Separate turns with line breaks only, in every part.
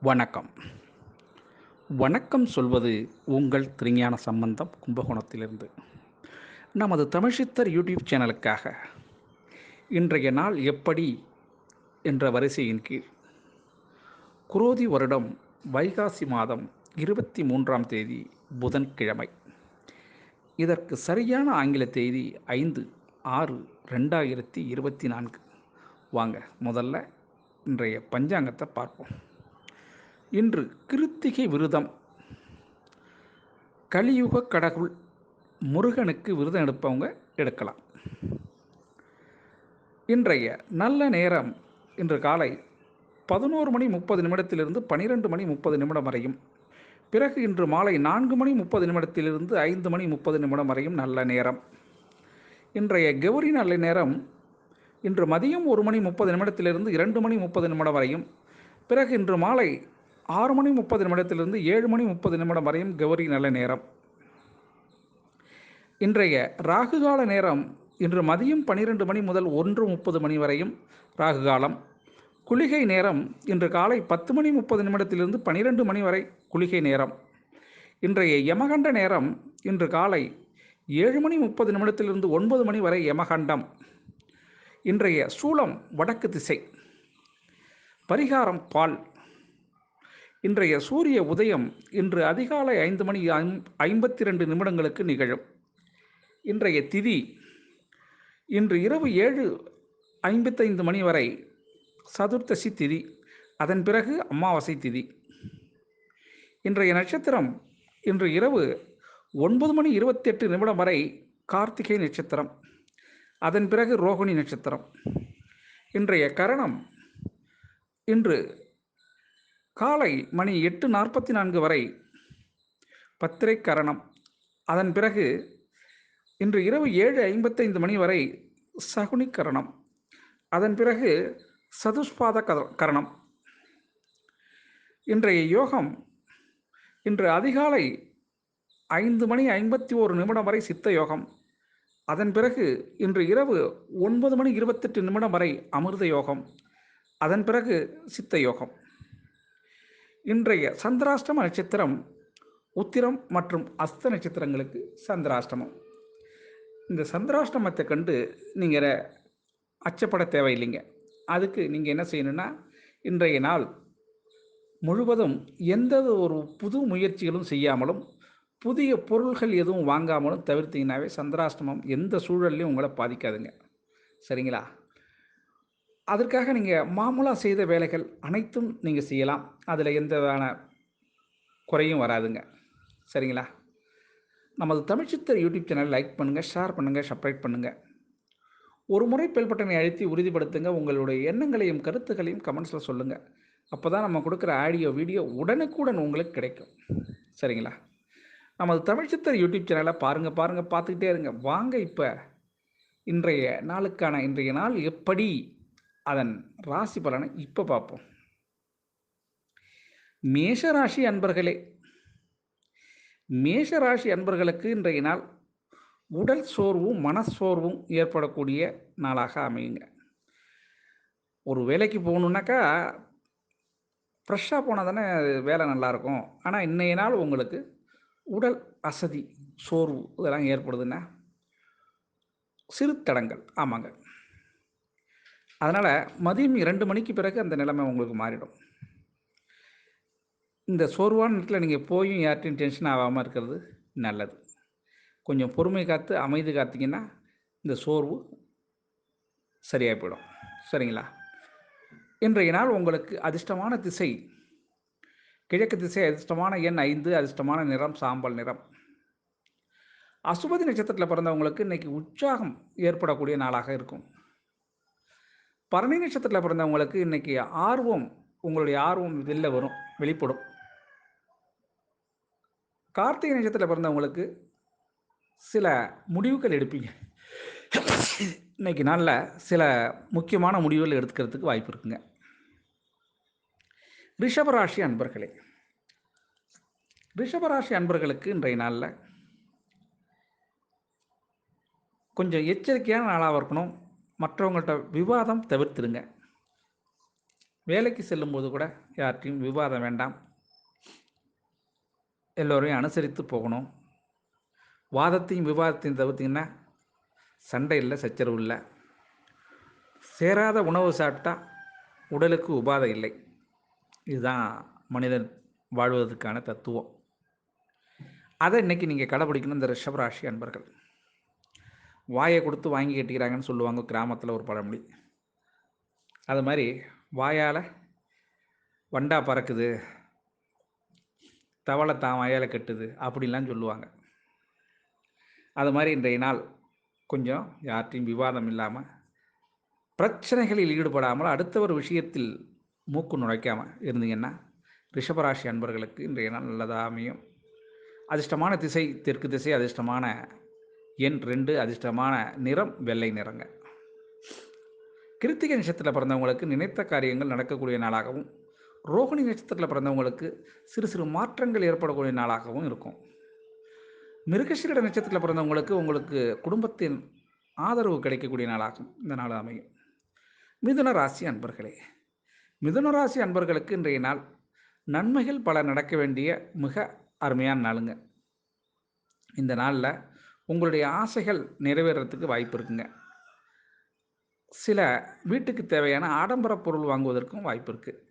வணக்கம். வணக்கம் சொல்வது உங்கள் திருஞான சம்பந்தம் கும்பகோணத்திலிருந்து. நமது தமிழ்ச்சித்தர் யூடியூப் சேனலுக்காக இன்றைய நாள் எப்படி என்ற வரிசையின் கீழ். குரோதி வருடம் வைகாசி மாதம் இருபத்தி மூன்றாம் தேதி புதன்கிழமை. இதற்கு சரியான ஆங்கில தேதி ஐந்து ஆறு ரெண்டாயிரத்தி இருபத்தி நான்கு. வாங்க முதல்ல இன்றைய பஞ்சாங்கத்தை பார்ப்போம். இன்று கிருத்திகை விரதம். கலியுக கடவுள் முருகனுக்கு விரதம் எடுப்பவங்க எடுக்கலாம். இன்றைய நல்ல நேரம் இன்று காலை பதினோரு மணி முப்பது நிமிடத்திலிருந்து பனிரெண்டு மணி முப்பது நிமிடம் வரையும் பிறகு இன்று மாலை நான்கு மணி முப்பது நிமிடத்திலிருந்து ஐந்து மணி முப்பது நிமிடம் வரையும் நல்ல நேரம். இன்றைய கௌரி நல்ல நேரம் இன்று மதியம் ஒரு மணி முப்பது நிமிடத்திலிருந்து இரண்டு மணி முப்பது நிமிடம் வரையும் பிறகு இன்று மாலை ஆறு மணி முப்பது நிமிடத்திலிருந்து ஏழு மணி முப்பது நிமிடம் வரையும் கௌரி நல்ல நேரம். இன்றைய ராகுகால நேரம் இன்று மதியம் பன்னிரெண்டு மணி முதல் ஒன்று முப்பது மணி வரையும் ராகு காலம். குளிகை நேரம் இன்று காலை பத்து மணி முப்பது நிமிடத்திலிருந்து பன்னிரெண்டு மணி வரை குளிகை நேரம். இன்றைய யமகண்ட நேரம் இன்று காலை ஏழு மணி முப்பது நிமிடத்திலிருந்து ஒன்பது மணி வரை யமகண்டம். இன்றைய சூளம் வடக்கு திசை. பரிகாரம் பால். இன்றைய சூரிய உதயம் இன்று அதிகாலை ஐந்து மணி ஐம்பத்தி ரெண்டு நிமிடங்களுக்கு நிகழும். இன்றைய திதி இன்று இரவு ஏழு ஐம்பத்தைந்து மணி வரை சதுர்த்தசி திதி அதன் பிறகு அமாவாசை திதி. இன்றைய நட்சத்திரம் இன்று இரவு ஒன்பது மணி இருபத்தெட்டு நிமிடம் வரை கார்த்திகை நட்சத்திரம் அதன் பிறகு ரோகிணி நட்சத்திரம். இன்றைய கரணம் இன்று காலை மணி எட்டு நாற்பத்தி நான்கு வரை பத்திரை கரணம். அதன் பிறகு இன்று இரவு ஏழு ஐம்பத்தைந்து மணி வரை சகுனி கரணம். அதன் பிறகு சதுஷ்பாத கர- கரணம். இன்றைய யோகம் இன்று அதிகாலை ஐந்து மணி ஐம்பத்தி ஓரு நிமிடம் வரை சித்த யோகம். அதன் பிறகு இன்று இரவு ஒன்பது மணி இருபத்தெட்டு நிமிடம் வரை அமிர்த யோகம். அதன் பிறகு சித்த யோகம். இன்றைய சந்திராஷ்டம நட்சத்திரம் உத்திரம் மற்றும் அஸ்த நட்சத்திரங்களுக்கு சந்திராஷ்டமம். இந்த சந்திராஷ்டமத்தை கண்டு நீங்கள் அச்சப்பட தேவையில்லைங்க. அதுக்கு நீங்கள் என்ன செய்யணும்னா இன்றைய நாள் முழுவதும் எந்த ஒரு புது முயற்சிகளும் செய்யாமலும் புதிய பொருள்கள் எதுவும் வாங்காமலும் தவிர்த்தீங்கன்னாவே சந்திராஷ்டமம் எந்த சூழல்லையும் உங்களை பாதிக்காதுங்க. சரிங்களா? அதற்காக நீங்கள் மாமூலாக செய்த வேலைகள் அனைத்தும் நீங்கள் செய்யலாம். அதில் எந்த விதமான குறையும் வராதுங்க. சரிங்களா? நமது தமிழ்ச்சித்தர் யூடியூப் சேனல் லைக் பண்ணுங்கள் ஷேர் பண்ணுங்கள் சப்ரைட் பண்ணுங்கள் ஒரு முறை பெல்பட்டனை அழுத்தி உறுதிப்படுத்துங்க. உங்களுடைய எண்ணங்களையும் கருத்துக்களையும் கமெண்ட்ஸில் சொல்லுங்கள் அப்போ தான் நம்ம கொடுக்குற ஆடியோ வீடியோ உடனுக்குடன் உங்களுக்கு கிடைக்கும். சரிங்களா? நமது தமிழ்ச்சித்தர் யூடியூப் சேனலை பாருங்கள் பாருங்கள் பார்த்துக்கிட்டே இருங்க. வாங்க இப்போ இன்றைய நாளுக்கான இன்றைய நாள் எப்படி அதன் ராசி பலனை இப்போ பார்ப்போம். மேஷராசி அன்பர்களே மேஷராசி அன்பர்களுக்கு இன்றைய நாள் உடல் சோர்வும் மனச்சோர்வும் ஏற்படக்கூடிய நாளாக அமையுங்க. ஒரு வேலைக்கு போகணுன்னாக்கா ஃப்ரெஷ்ஷாக போனால் தானே வேலை நல்லாயிருக்கும் ஆனால் இன்றைய நாள் உங்களுக்கு உடல் அசதி சோர்வு இதெல்லாம் ஏற்படுதுன்னா சிறு தடங்கள். ஆமாங்க. அதனால் மதியம் இரண்டு மணிக்கு பிறகு அந்த நிலைமை உங்களுக்கு மாறிடும். இந்த சோர்வான நேரத்தில் நீங்கள் போயும் யார்ட்டையும் டென்ஷன் ஆகாமல் இருக்கிறது நல்லது. கொஞ்சம் பொறுமை காத்து அமைதி காத்தீங்கன்னா இந்த சோர்வு சரியாக போயிடும். சரிங்களா? இன்றைய நாள் உங்களுக்கு அதிர்ஷ்டமான திசை. கிழக்கு திசை அதிர்ஷ்டமான எண் ஐந்து அதிர்ஷ்டமான நிறம் சாம்பல் நிறம். அசுபதி நட்சத்திரத்தில் பிறந்தவங்களுக்கு இன்றைக்கி உற்சாகம் ஏற்படக்கூடிய நாளாக இருக்கும். பரணி நட்சத்திரத்தில் பிறந்தவங்களுக்கு இன்னைக்கு ஆர்வம் உங்களுடைய ஆர்வம் வெளில வரும் வெளிப்படும். கார்த்திகை நட்சத்திரத்தில் பிறந்தவங்களுக்கு சில முடிவுகள் எடுப்பீங்க. இன்னைக்கு நாளில் சில முக்கியமான முடிவுகள் எடுத்துக்கிறதுக்கு வாய்ப்பு இருக்குங்க. ரிஷபராசி அன்பர்களே ரிஷபராசி அன்பர்களுக்கு இன்றைய நாளில் கொஞ்சம் எச்சரிக்கையான நாளாக இருக்கணும். மற்றவங்கள்ட்ட விவாதம் தவிர்த்துடுங்க. வேலைக்கு செல்லும்போது கூட யார்கிட்டையும் விவாதம் வேண்டாம். எல்லோரையும் அனுசரித்து போகணும். வாதத்தையும் விவாதத்தையும் தவிர்த்திங்கன்னா சண்டை இல்லை சச்சரவு இல்லை. சேராத உணவு சாப்பிட்டா உடலுக்கு உபாதை இல்லை. இதுதான் மனிதன் வாழ்வதற்கான தத்துவம். அதை இன்றைக்கி நீங்கள் கடைப்பிடிக்கணும் இந்த ரிஷபராசி அன்பர்கள். வாயை கொடுத்து வாங்கி கட்டிக்கிறாங்கன்னு சொல்லுவாங்க கிராமத்தில் ஒரு பழமொழி. அது மாதிரி வாயால் வண்டா பறக்குது தவளை தான் வாயால் கட்டுது அப்படின்லாம் சொல்லுவாங்க. அது மாதிரி இன்றைய நாள் கொஞ்சம் யார்ட்டையும் விவாதம் இல்லாமல் பிரச்சனைகளில் ஈடுபடாமல் அடுத்தவர் விஷயத்தில் மூக்கு நுழைக்காமல் இருந்தீங்கன்னா ரிஷபராசி அன்பர்களுக்கு இன்றைய நாள் நல்லதாக அமையும் அதிர்ஷ்டமான திசை தெற்கு திசை அதிர்ஷ்டமான என் ரெண்டு அதிர்ஷ்டமான நிறம் வெள்ளை நிறங்க. கிருத்திகை நட்சத்திரத்தில் பிறந்தவங்களுக்கு நினைத்த காரியங்கள் நடக்கக்கூடிய நாளாகவும் ரோகிணி நட்சத்திரத்தில் பிறந்தவங்களுக்கு சிறு சிறு மாற்றங்கள் ஏற்படக்கூடிய நாளாகவும் இருக்கும். மிருகசீரட நட்சத்திரத்தில் பிறந்தவங்களுக்கு உங்களுக்கு குடும்பத்தின் ஆதரவு கிடைக்கக்கூடிய நாளாகும். இந்த நாள் அமையும். மிதுன ராசி அன்பர்களே மிதுன ராசி அன்பர்களுக்கு இன்றைய நாள் நன்மைகள் பல நடக்க வேண்டிய மிக அருமையான நாளுங்க. இந்த நாளில் உங்களுடைய ஆசைகள் நிறைவேறத்துக்கு வாய்ப்பு இருக்குங்க. சில வீட்டுக்கு தேவையான ஆடம்பர பொருள் வாங்குவதற்கும் வாய்ப்பு இருக்குது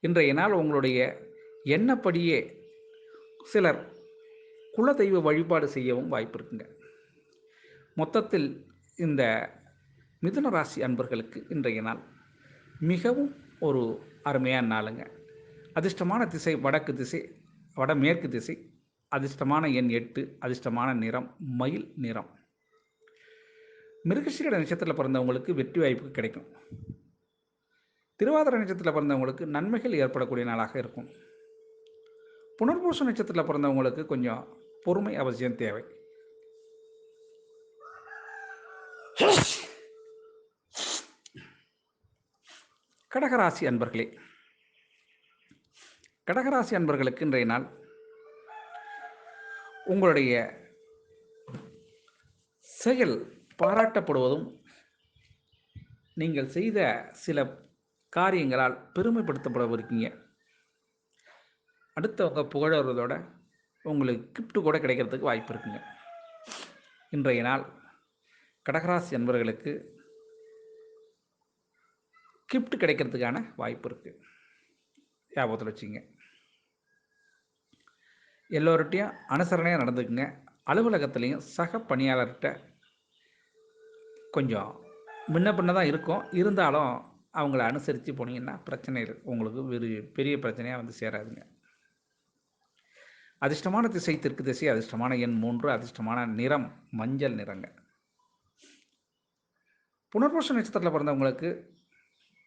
இன்றைய நாள் உங்களுடைய எண்ணப்படியே சிலர் குலதெய்வ வழிபாடு செய்யவும் வாய்ப்பு இருக்குங்க. மொத்தத்தில் இந்த மிதுன ராசி அன்பர்களுக்கு இன்றைய நாள் மிகவும் ஒரு அருமையான நாளுங்க. அதிர்ஷ்டமான திசை வடக்கு திசை வடமேற்கு திசை அதிர்ஷ்டமான எண் எட்டு அதிர்ஷ்டமான நிறம் மயில் நிறம். மிருகசீரட நட்சத்திரத்தில் பிறந்தவங்களுக்கு வெற்றி வாய்ப்பு கிடைக்கும். திருவாதிர நட்சத்திரத்தில் பிறந்தவங்களுக்கு நன்மைகள் ஏற்படக்கூடிய நாளாக இருக்கும். புனர்பூச நட்சத்திரத்தில் பிறந்தவங்களுக்கு கொஞ்சம் பொறுமை அவசியம் தேவை. கடகராசி அன்பர்களே கடகராசி அன்பர்களுக்கு இன்றைய நாள் உங்களுடைய செயல் பாராட்டப்படுவதும் நீங்கள் செய்த சில காரியங்களால் பெருமைப்படுத்தப்படவிருக்கீங்க. அடுத்தவங்க புகழறதோட உங்களுக்கு கிஃப்ட் கூட கிடைக்கிறதுக்கு வாய்ப்பு இருக்குங்க. இன்றைய நாள் கடகராசி என்பர்களுக்கு கிஃப்ட் கிடைக்கிறதுக்கான வாய்ப்பு இருக்குது ஞாபகத்தில் வச்சுங்க எல்லோர்கிட்டையும் அனுசரணையாக நடந்துக்குங்க. அலுவலகத்துலேயும் சக பணியாளர்கிட்ட கொஞ்சம் முன்ன பின்ன தான் இருக்கும். இருந்தாலும் அவங்கள அனுசரித்து போனீங்கன்னா பிரச்சனை உங்களுக்கு ஒரு பெரிய பிரச்சனையாக வந்து சேராதுங்க. அதிர்ஷ்டமான திசை தெற்கு திசை அதிர்ஷ்டமான எண் மூன்று அதிர்ஷ்டமான நிறம் மஞ்சள் நிறங்க. புனர்போஷ நட்சத்திரத்தில் பிறந்தவங்களுக்கு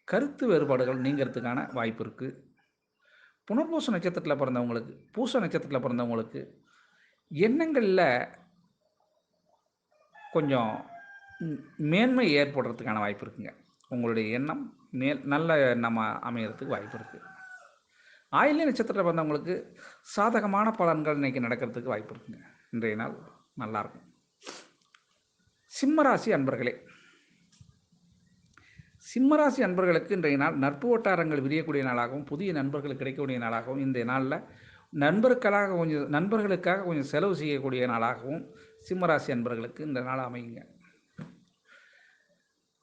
கருத்து வேறுபாடுகள் நீங்கிறதுக்கான வாய்ப்பு இருக்குது புனர்பூச நட்சத்திரத்தில் பிறந்தவங்களுக்கு பூச நட்சத்திரத்தில் பிறந்தவங்களுக்கு எண்ணங்களில் கொஞ்சம் மேன்மை ஏற்படுறதுக்கான வாய்ப்பு இருக்குங்க. உங்களுடைய எண்ணம் மேல் நல்ல எண்ணமாக அமையறதுக்கு வாய்ப்பு இருக்குது ஆயில்ய நட்சத்திரத்தில் பிறந்தவங்களுக்கு சாதகமான பலன்கள் இன்றைக்கி நடக்கிறதுக்கு வாய்ப்பு இருக்குங்க. இன்றைய நாள் நல்லாயிருக்கும். சிம்மராசி அன்பர்களே சிம்மராசி அன்பர்களுக்கு இன்றைய நாள் நட்பு வட்டாரங்கள் விரியக்கூடிய நாளாகவும் புதிய நண்பர்கள் கிடைக்கக்கூடிய நாளாகவும் இந்த நாளில் நண்பர்களாக கொஞ்சம் நண்பர்களுக்காக கொஞ்சம் செலவு செய்யக்கூடிய நாளாகவும் சிம்மராசி அன்பர்களுக்கு இந்த நாள் அமையுங்க.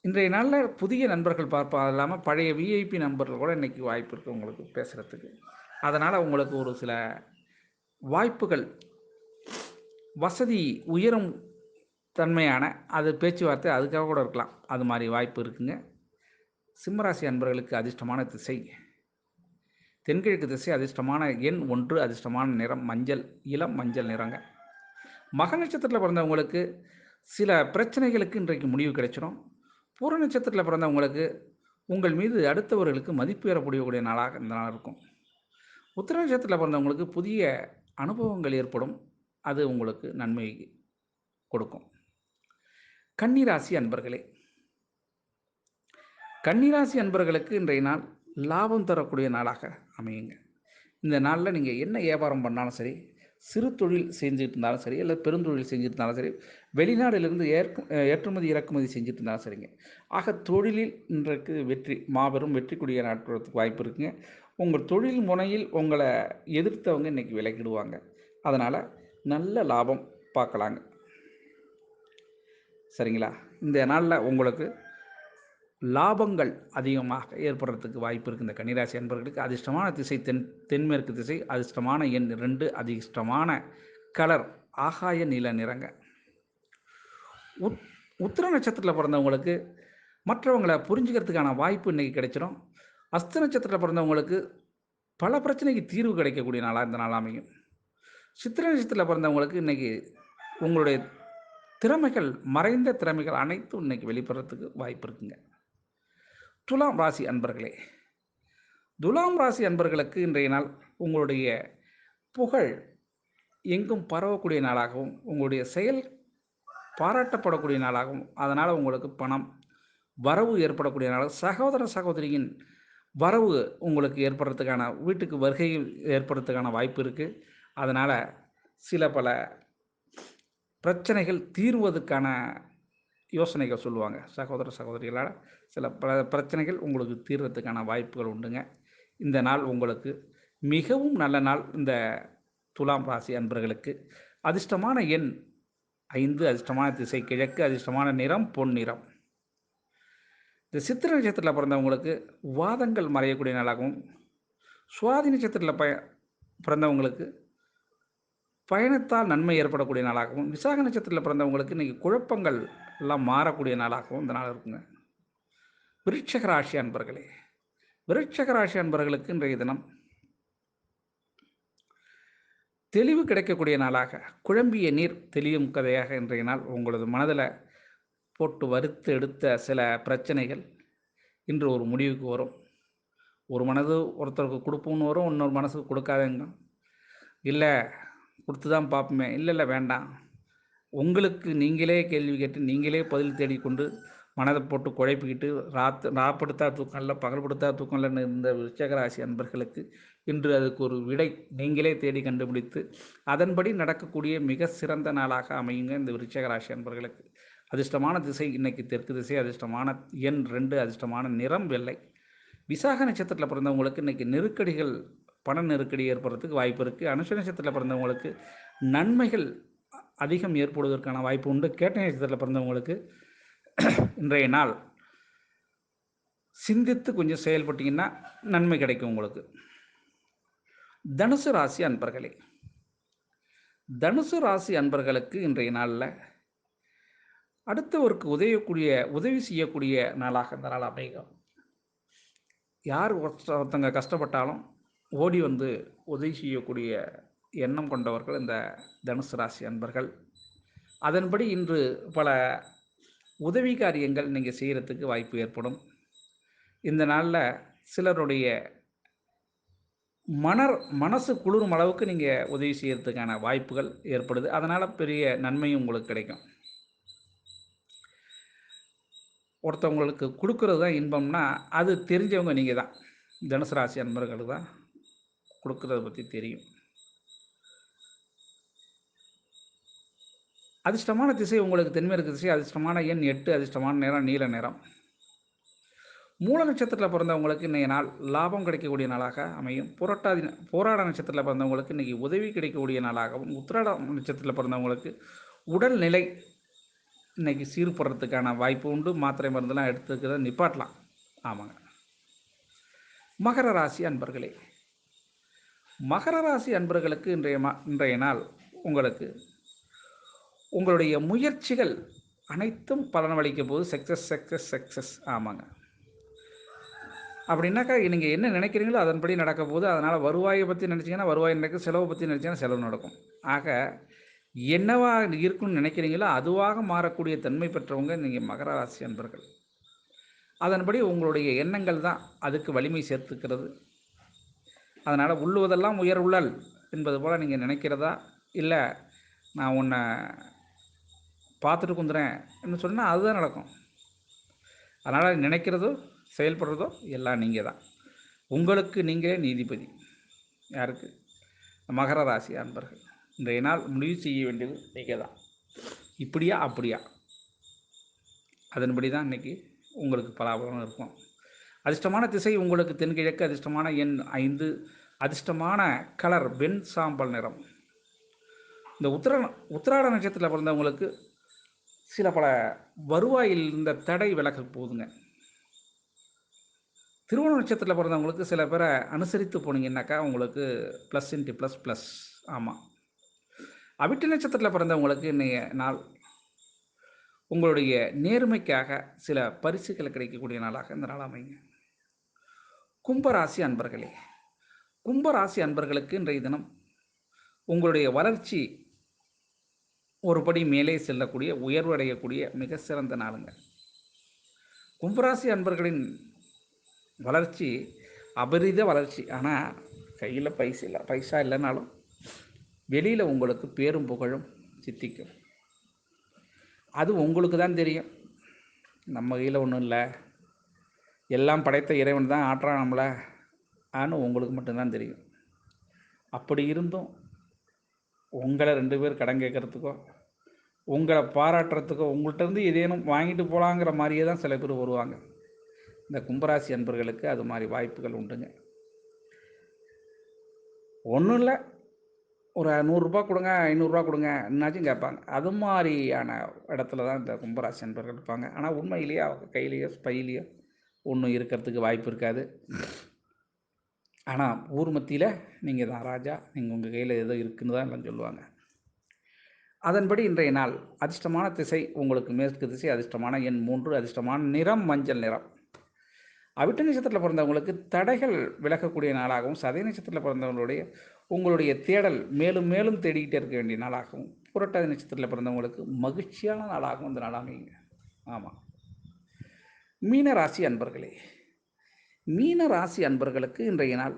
இன்றைய நாளில் புதிய நண்பர்கள் பார்ப்பா இல்லாமல் பழைய விஐபி நண்பர்கள் கூட இன்றைக்கி வாய்ப்பு இருக்குது உங்களுக்கு பேசுகிறதுக்கு அதனால் உங்களுக்கு ஒரு சில வாய்ப்புகள் வசதி உயரும் தன்மையான அது பேச்சுவார்த்தை அதுக்காக கூட இருக்கலாம். அது மாதிரி வாய்ப்பு இருக்குங்க. சிம்மராசி அன்பர்களுக்கு அதிர்ஷ்டமான திசை. தென்கிழக்கு திசை அதிர்ஷ்டமான எண் ஒன்று அதிர்ஷ்டமான நிறம் மஞ்சள் இளம் மஞ்சள் நிறங்க. மக நட்சத்திரத்தில் பிறந்தவங்களுக்கு சில பிரச்சனைகளுக்கு இன்றைக்கு முடிவு கிடைச்சிடும் பூர நட்சத்திரத்தில் பிறந்தவங்களுக்கு உங்கள் மீது அடுத்தவர்களுக்கு மதிப்பு ஏறக்கூடியக்கூடிய நாளாக இந்த நாள் இருக்கும். உத்திர நட்சத்திரத்தில் பிறந்தவங்களுக்கு புதிய அனுபவங்கள் ஏற்படும். அது உங்களுக்கு நன்மை கொடுக்கும். கன்னிராசி அன்பர்களே கன்னிராசி அன்பர்களுக்கு இன்றைய நாள் லாபம் தரக்கூடிய நாளாக அமையுங்க. இந்த நாளில் நீங்கள் என்ன வியாபாரம் பண்ணாலும் சரி சிறு தொழில் செஞ்சுட்டு இருந்தாலும் சரி இல்லை பெருந்தொழில் செஞ்சுட்டு இருந்தாலும் சரி வெளிநாடுலேருந்து ஏற்க ஏற்றுமதி இறக்குமதி செஞ்சுட்டு இருந்தாலும் சரிங்க. ஆக தொழிலில் இன்றைக்கு வெற்றி மாபெரும் வெற்றிக்குடிய நாட்டுறதுக்கு வாய்ப்பு இருக்குங்க. உங்கள் தொழில் முனையில் உங்களை எதிர்த்தவங்க இன்றைக்கி விலகிடுவாங்க. அதனால் நல்ல லாபம் பார்க்கலாங்க. சரிங்களா? இந்த நாளில் உங்களுக்கு லாபங்கள் அதிகமாக ஏற்படுறதுக்கு வாய்ப்பு இருக்குது. இந்த கன்னிராசி அன்பர்களுக்கு அதிர்ஷ்டமான திசை தென் தென்மேற்கு திசை அதிர்ஷ்டமான எண் ரெண்டு அதிர்ஷ்டமான கலர் ஆகாய நீல நிறங்க. உத் உத்திர நட்சத்திரத்தில் பிறந்தவங்களுக்கு மற்றவங்களை புரிஞ்சுக்கிறதுக்கான வாய்ப்பு இன்றைக்கி கிடைச்சிடும் அஸ்த நட்சத்திரத்தில் பிறந்தவங்களுக்கு பல பிரச்சனைக்கு தீர்வு கிடைக்கக்கூடிய நாளாக இந்த நாள் அமையும். சித்திர நட்சத்திரத்தில் பிறந்தவங்களுக்கு இன்றைக்கி உங்களுடைய திறமைகள் மறைந்த திறமைகள் அனைத்தும் இன்றைக்கி வெளிப்படுறதுக்கு வாய்ப்பு இருக்குங்க. துலாம் ராசி அன்பர்களே துலாம் ராசி அன்பர்களுக்கு இன்றைய நாள் உங்களுடைய புகழ் எங்கும் பரவக்கூடிய நாளாகவும் உங்களுடைய செயல் பாராட்டப்படக்கூடிய நாளாகவும் அதனால் உங்களுக்கு பணம் வரவு ஏற்படக்கூடிய நாளாக சகோதர சகோதரியின் வரவு உங்களுக்கு ஏற்படுறதுக்கான வீட்டுக்கு வருகை ஏற்படுறதுக்கான வாய்ப்பு இருக்குது அதனால் சில பல பிரச்சனைகள் தீர்வதற்கான யோசனைகள் சொல்லுவாங்க சகோதர சகோதரிகளால். சில பல பிரச்சனைகள் உங்களுக்கு தீர்றதுக்கான வாய்ப்புகள் உண்டுங்க. இந்த நாள் உங்களுக்கு மிகவும் நல்ல நாள் இந்த துலாம் ராசி அன்பர்களுக்கு. அதிர்ஷ்டமான எண் ஐந்து அதிர்ஷ்டமான திசை கிழக்கு அதிர்ஷ்டமான நிறம் பொன் நிறம். இந்த சித்திர நட்சத்திரத்தில் பிறந்தவங்களுக்கு வாதங்கள் மறையக்கூடிய நாளாகவும் சுவாதி நட்சத்திரத்தில் ப பிறந்தவங்களுக்கு பயணத்தால் நன்மை ஏற்படக்கூடிய நாளாகவும் விசாக நட்சத்திரத்தில் பிறந்தவங்களுக்கு இன்றைக்கி குழப்பங்கள் எல்லாம் மாறக்கூடிய நாளாகவும் இந்த நாள் இருக்குங்க. விருட்சக ராசி அன்பர்களே விருட்சக ராசி அன்பர்களுக்கு இன்றைய தினம் தெளிவு கிடைக்கக்கூடிய நாளாக குழம்பிய நீர் தெளியும் கதையாக இன்றைய நாள் உங்களது மனதில் போட்டு வறுத்து எடுத்த சில பிரச்சனைகள் இன்று ஒரு முடிவுக்கு வரும். ஒரு மனது ஒருத்தருக்கு கொடுப்போம்னு வரும் இன்னொரு மனசுக்கு கொடுக்காதங்க. இல்லை கொடுத்து தான் பார்ப்போமே. இல்லை இல்லை வேண்டாம். உங்களுக்கு நீங்களே கேள்வி கேட்டு நீங்களே பதில் தேடிக்கொண்டு மனதை போட்டு குழப்பிக்கிட்டு ராத்து ராப்படுத்தா தூக்கம் இல்லை பகல்படுத்தா தூக்கம் இல்லைன்னு இருந்த விருச்சகராசி அன்பர்களுக்கு இன்று அதுக்கு ஒரு விடை நீங்களே தேடி கண்டுபிடித்து அதன்படி நடக்கக்கூடிய மிக சிறந்த நாளாக அமையுங்க இந்த விருச்சகராசி அன்பர்களுக்கு. அதிர்ஷ்டமான திசை இன்னைக்கு தெற்கு திசை அதிர்ஷ்டமான எண் ரெண்டு அதிர்ஷ்டமான நிறம் வெள்ளை. விசாக நட்சத்திரத்தில் பிறந்தவங்களுக்கு இன்றைக்கி நெருக்கடிகள் பண நெருக்கடி ஏற்படுறதுக்கு வாய்ப்பு இருக்குது அனுஷ நட்சத்திரத்தில் பிறந்தவங்களுக்கு நன்மைகள் அதிகம் ஏற்படுவதற்கான வாய்ப்பு உண்டு. கேட்ட நட்சத்திரத்தில் பிறந்தவங்களுக்கு இன்றைய நாள் சிந்தித்து கொஞ்சம் செயல்பட்டீங்கன்னா நன்மை கிடைக்கும் உங்களுக்கு. தனுசு ராசி அன்பர்களே தனுசு ராசி அன்பர்களுக்கு இன்றைய நாளில் அடுத்தவருக்கு உதவக்கூடிய உதவி செய்யக்கூடிய நாளாக இந்த நாள் அமையும். யார் ஒருத்தவங்க கஷ்டப்பட்டாலும் ஓடி வந்து உதவி செய்யக்கூடிய எண்ணம் கொண்டவர்கள் இந்த தனுசு ராசி அன்பர்கள். அதன்படி இன்று பல உதவி காரியங்கள் நீங்கள் செய்கிறதுக்கு வாய்ப்பு ஏற்படும். இந்த நாளில் சிலருடைய மனர் மனசு குளிரும் அளவுக்கு நீங்கள் உதவி செய்கிறதுக்கான வாய்ப்புகள் ஏற்படுது. அதனால் பெரிய நன்மையும் உங்களுக்கு கிடைக்கும். ஒருத்தவங்களுக்கு கொடுக்கறது தான் இன்பம்னா அது தெரிஞ்சவங்க நீங்கள் தான் தனுசு ராசி அன்பர்களுக்கு தான் கொடுக்கறத பற்றி தெரியும். அதிர்ஷ்டமான திசை உங்களுக்கு தென்மேற்கு திசை அதிர்ஷ்டமான எண் எட்டு அதிர்ஷ்டமான நிறம் நீல நிறம் மூல நட்சத்திரத்தில் பிறந்தவங்களுக்கு இன்றைய நாள் லாபம் கிடைக்கக்கூடிய நாளாக அமையும். புரட்டாதி போராட நட்சத்திரத்தில் பிறந்தவங்களுக்கு இன்றைக்கி உதவி கிடைக்கக்கூடிய நாளாகவும் உத்திராட நட்சத்திரத்தில் பிறந்தவங்களுக்கு உடல்நிலை இன்றைக்கி சீர்படுறதுக்கான வாய்ப்பு உண்டு. மாத்திரை மருந்தெல்லாம் எடுத்துக்கிறத நிப்பாட்டலாம். ஆமாங்க. மகர ராசி அன்பர்களே மகர ராசி அன்பர்களுக்கு இன்றைய மா இன்றைய நாள் உங்களுக்கு உங்களுடைய முயற்சிகள் அனைத்தும் பலனளிக்கும் போது சக்ஸஸ் சக்ஸஸ் சக்ஸஸ் ஆமாங்க. அப்படின்னாக்கா நீங்கள் என்ன நினைக்கிறீங்களோ அதன்படி நடக்க போது அதனால் வருவாயை பற்றி நினச்சிங்கன்னா வருவாய் நடக்கும் செலவை பற்றி நினச்சிங்கன்னா செலவு நடக்கும். ஆக என்னவாக இருக்குன்னு நினைக்கிறீங்களோ அதுவாக மாறக்கூடிய தன்மை பெற்றவங்க நீங்கள் மகர ராசி அன்பர்கள். அதன்படி உங்களுடைய எண்ணங்கள் தான் அதுக்கு வலிமை சேர்த்துக்கிறது. அதனால் உள்ளுவதெல்லாம் உயர் உள்ளல் என்பது போல் நீங்கள் நினைக்கிறதா? இல்லை நான் உன்னை பார்த்துட்டு குந்துறேன் சொன்னால் அதுதான் நடக்கும். அதனால் நினைக்கிறதோ செயல்படுறதோ எல்லாம் நீங்கள் தான். உங்களுக்கு நீங்களே நீதிபதி. யாருக்கு? மகர ராசி அன்பர்கள். இன்றைய நாள் முடிவு செய்ய வேண்டியது நீங்கள் தான். இப்படியா அப்படியா? அதன்படி தான் இன்றைக்கி உங்களுக்கு பலாபலம் இருக்கும். அதிர்ஷ்டமான திசை உங்களுக்கு தென்கிழக்கு அதிர்ஷ்டமான எண் ஐந்து அதிர்ஷ்டமான கலர் வெண் சாம்பல் நிறம். இந்த உத்திர உத்திராட நட்சத்திரத்தில் பிறந்தவங்களுக்கு சில பல வருவாயில் இருந்த தடை விலக போகுதுங்க. திருவோண நட்சத்திரத்தில் பிறந்தவங்களுக்கு சில பேரை அனுசரித்து போனீங்கன்னாக்கா உங்களுக்கு ப்ளஸ் இன்ட்டு ப்ளஸ் ப்ளஸ் ஆமாம் அவிட்டு நட்சத்திரத்தில் பிறந்தவங்களுக்கு இன்றைய நாள் உங்களுடைய நேர்மைக்காக சில பரிசுகள் கிடைக்கக்கூடிய நாளாக இந்த நாள் அமைங்க கும்பராசி அன்பர்களே கும்பராசி அன்பர்களுக்கு இன்றைய தினம் உங்களுடைய வளர்ச்சி ஒரு படி மேலே செல்லக்கூடிய உயர்வடையக்கூடிய மிக சிறந்த நாளுங்க. கும்பராசி அன்பர்களின் வளர்ச்சி அபரித வளர்ச்சி. ஆனால் கையில் பைசா இல்லை பைசா இல்லைனாலும் வெளியில் உங்களுக்கு பேரும் புகழும் சித்திக்கும். அது உங்களுக்கு தான் தெரியும். நம்ம கையில் ஒன்றும் இல்லை. எல்லாம் படைத்த இறைவன் தான் ஆட்டுறான் நம்மளை. ஆன்னு உங்களுக்கு மட்டும்தான் தெரியும். அப்படி இருந்தும் உங்களை ரெண்டு பேர் கடன் கேட்குறதுக்கோ உங்களை பாராட்டுறதுக்கோ உங்கள்கிட்டருந்து ஏதேனும் வாங்கிட்டு போகலாங்கிற மாதிரியே தான் சில பேர் வருவாங்க. இந்த கும்பராசி அன்பர்களுக்கு அது மாதிரி வாய்ப்புகள் உண்டுங்க. ஒன்றும் இல்லை. ஒரு நூறுரூபா கொடுங்க ஐநூறுரூவா கொடுங்க என்னாச்சும் கேட்பாங்க. அது மாதிரியான இடத்துல தான் இந்த கும்பராசி அன்பர்கள் இருப்பாங்க. ஆனால் உண்மையிலேயே அவங்க கையிலேயோ பையிலையோ ஒன்றும் இருக்கிறதுக்கு வாய்ப்பு இருக்காது. ஆனால் ஊர் மத்தியில் நீங்கள் தான் ராஜா நீங்கள் உங்கள் கையில் ஏதோ இருக்குன்னு தான் எல்லாம் சொல்லுவாங்க. அதன்படி இன்றைய நாள் அதிர்ஷ்டமான திசை உங்களுக்கு மேற்கு திசை அதிர்ஷ்டமான எண் மூன்று அதிர்ஷ்டமான நிறம் மஞ்சள் நிறம். அவிட்ட நட்சத்திரத்தில் பிறந்தவங்களுக்கு தடைகள் விலகக்கூடிய நாளாகவும் சதய நட்சத்திரத்தில் பிறந்தவங்களுடைய உங்களுடைய தேடல் மேலும் மேலும் தேடிக்கிட்டே இருக்க வேண்டிய நாளாகவும் புரட்டாதி நட்சத்திரத்தில் பிறந்தவங்களுக்கு மகிழ்ச்சியான நாளாகவும் இந்த நாள் அமையுங்க. ஆமாம் மீன ராசி அன்பர்களே மீன ராசி அன்பர்களுக்கு இன்றைய நாள்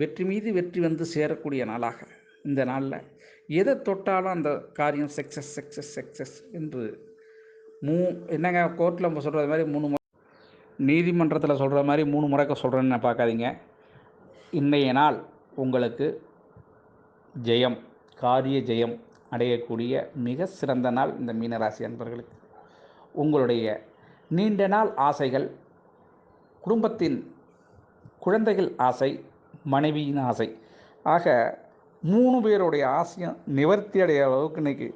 வெற்றி மீது வெற்றி வந்து சேரக்கூடிய நாளாக. இந்த நாளில் எதை தொட்டாலும் அந்த காரியம் சக்ஸஸ் சக்ஸஸ் சக்ஸஸ் என்று மூ என்னங்க கோர்ட்டில் நம்ம சொல்கிறது மாதிரி மூணு முறை நீதிமன்றத்தில் சொல்கிற மாதிரி மூணு முறைக்க சொல்கிறேன்னு பார்க்காதீங்க இன்றைய நாள் உங்களுக்கு ஜெயம் காரிய ஜெயம் அடையக்கூடிய மிக சிறந்த நாள் இந்த மீனராசி அன்பர்களுக்கு. உங்களுடைய நீண்ட நாள் ஆசைகள் குடும்பத்தின் குழந்தைகள் ஆசை மனைவியின் ஆசை. ஆக மூணு பேருடைய ஆசையும் நிவர்த்தி அடைய அளவுக்கு இன்றைக்கி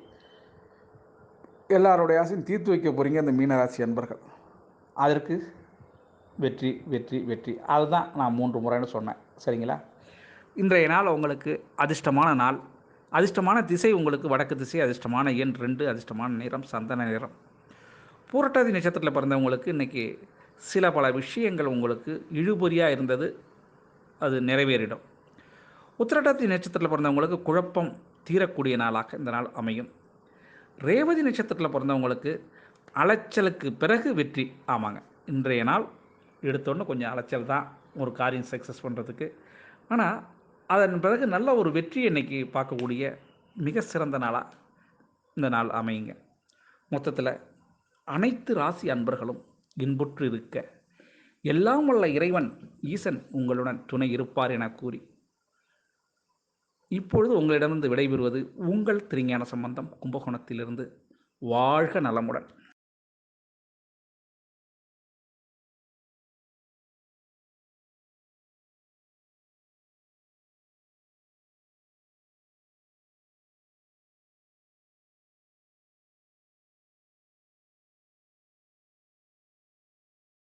எல்லாருடைய ஆசையும் தீர்த்து வைக்க போகிறீங்க அந்த மீனராசி அன்பர்கள். அதற்கு வெற்றி வெற்றி வெற்றி. அதுதான் நான் மூன்று முறைன்னு சொன்னேன். சரிங்களா? இன்றைய நாள் உங்களுக்கு அதிர்ஷ்டமான நாள். அதிர்ஷ்டமான திசை உங்களுக்கு வடக்கு திசை அதிர்ஷ்டமான எண் ரெண்டு அதிர்ஷ்டமான நிறம் சந்தன நிறம். பூரட்டாதி நட்சத்திரத்தில் பிறந்தவங்களுக்கு இன்றைக்கி சில பல விஷயங்கள் உங்களுக்கு இழுபறியாக இருந்தது அது நிறைவேறிடும். உத்திரட்டாதி நட்சத்திரத்தில் பிறந்தவங்களுக்கு குழப்பம் தீரக்கூடிய நாளாக இந்த நாள் அமையும். ரேவதி நட்சத்திரத்தில் பிறந்தவங்களுக்கு அலைச்சலுக்கு பிறகு வெற்றி ஆமாங்க. இன்றைய நாள் எடுத்தோன்னே கொஞ்சம் அலைச்சல் தான் ஒரு காரியம் சக்ஸஸ் பண்ணுறதுக்கு ஆனால் அதன் பிறகு நல்ல ஒரு வெற்றி இன்னைக்கு பார்க்கக்கூடிய மிக சிறந்த நாளாக இந்த நாள் அமையுங்க. மொத்தத்தில் அனைத்து ராசி அன்பர்களும் இன்புற்று இருக்க எல்லாம் உள்ள இறைவன் ஈசன் உங்களுடன் துணை இருப்பார் என கூறி. இப்பொழுது உங்களிடமிருந்து விடைபெறுவது உங்கள் திருஞான சம்பந்தம் கும்பகோணத்திலிருந்து வாழ்க நலமுடன்.